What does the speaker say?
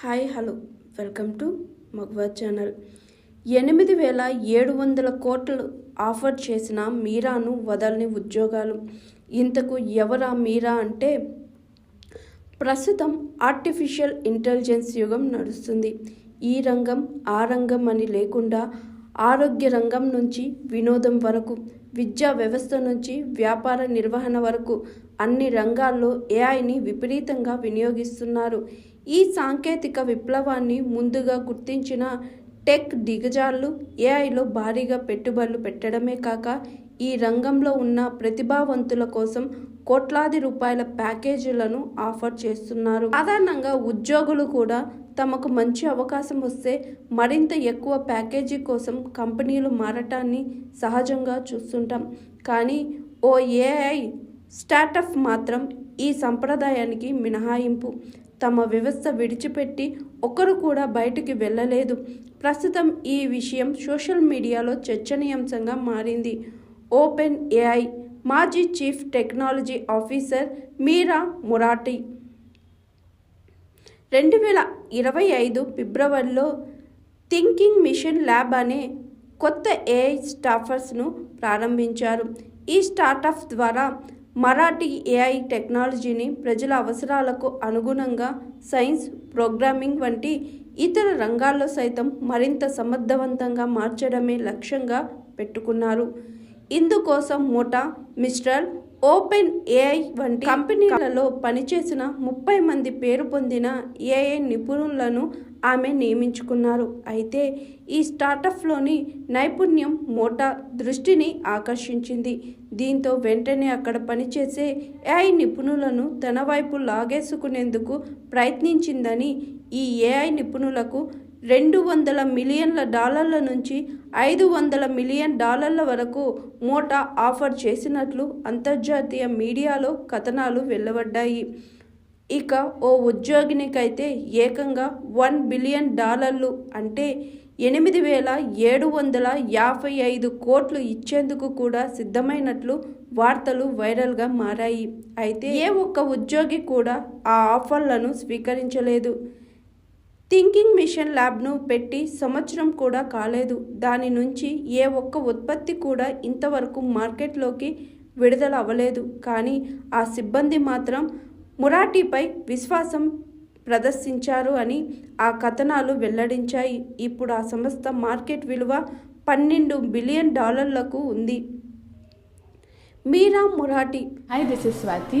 Hi hello. Welcome to Magva channel. ఎనిమిది వేల ఏడు వందల కోట్లు ఆఫర్ చేసిన మీరాను వదలని ఉద్యోగాలు. ఇంతకు ఎవరా మీరా అంటే ప్రస్తుతం ఆర్టిఫిషియల్ ఇంటెలిజెన్స్ యుగం నడుస్తుంది. ఈ రంగం ఆ రంగం అని లేకుండా ఆరోగ్య రంగం నుంచి వినోదం వరకు విద్యా వ్యవస్థ నుంచి వ్యాపార నిర్వహణ వరకు అన్ని రంగాల్లో ఏఐని విపరీతంగా వినియోగిస్తున్నారు. ఈ సాంకేతిక విప్లవాన్ని ముందుగా గుర్తించిన టెక్ దిగజాళ్ళు ఏఐలో భారీగా పెట్టుబడులు పెట్టడమే కాక ఈ రంగంలో ఉన్న ప్రతిభావంతుల కోసం కోట్లాది రూపాయల ప్యాకేజీలను ఆఫర్ చేస్తున్నారు. సాధారణంగా ఉద్యోగులు కూడా తమకు మంచి అవకాశం వస్తే మరింత ఎక్కువ ప్యాకేజీ కోసం కంపెనీలు మారటాన్ని సహజంగా చూస్తుంటాం. కానీ ఓ ఏఐ స్టార్టప్ మాత్రం ఈ సంప్రదాయానికి మినహాయింపు. తమ వ్యవస్థ విడిచిపెట్టి ఒకరు కూడా బయటికి వెళ్ళలేదు. ప్రస్తుతం ఈ విషయం సోషల్ మీడియాలో చర్చనీయాంశంగా మారింది. ఓపెన్ ఏఐ మాజీ chief technology officer Mira Murati రెండు వేల ఇరవై ఐదు ఫిబ్రవరిలో థింకింగ్ మిషన్ ల్యాబ్ అనే కొత్త ఏఐ స్టాఫర్స్ను ప్రారంభించారు. ఈ స్టార్టప్ ద్వారా మరాఠీ ఏఐ టెక్నాలజీని ప్రజల అవసరాలకు అనుగుణంగా సైన్స్ ప్రోగ్రామింగ్ వంటి ఇతర రంగాల్లో సైతం మరింత సమర్థవంతంగా మార్చడమే లక్ష్యంగా పెట్టుకున్నారు. ఇందుకోసం మోటా మిస్టర్ ఓపెన్ ఏఐ వంటి కంపెనీలలో పనిచేసిన ముప్పై మంది పేరు పొందిన ఏఐ నిపుణులను ఆమె నియమించుకున్నారు. అయితే ఈ స్టార్టప్లోని నైపుణ్యం మోటా దృష్టిని ఆకర్షించింది. దీంతో వెంటనే అక్కడ పనిచేసే ఏఐ నిపుణులను తన వైపు లాగేసుకునేందుకు ప్రయత్నించిందని ఈ ఏఐ నిపుణులకు రెండు వందల మిలియన్ల డాలర్ల నుంచి ఐదు వందల మిలియన్ డాలర్ల వరకు మోటా ఆఫర్ చేసినట్లు అంతర్జాతీయ మీడియాలో కథనాలు వెలువడ్డాయి. ఇక ఓ ఉద్యోగినికైతే ఏకంగా వన్ బిలియన్ డాలర్లు అంటే ఎనిమిది వేల ఏడు వందల యాభై ఐదు కోట్లు ఇచ్చేందుకు కూడా సిద్ధమైనట్లు వార్తలు వైరల్గా మారాయి. అయితే ఏ ఒక్క ఉద్యోగి కూడా ఆ ఆఫర్లను స్వీకరించలేదు. థింకింగ్ మిషన్ ల్యాబ్ను పెట్టి సంవత్సరం కూడా కాలేదు. దాని నుంచి ఏ ఒక్క ఉత్పత్తి కూడా ఇంతవరకు మార్కెట్లోకి విడుదల అవ్వలేదు. కానీ ఆ సిబ్బంది మాత్రం మురాటీపై విశ్వాసం ప్రదర్శించారు అని ఆ కథనాలు వెల్లడించాయి. ఇప్పుడు ఆ సంస్థ మార్కెట్ విలువ పన్నెండు బిలియన్ డాలర్లకు ఉంది. Meera Murathi. Hi this is Swathi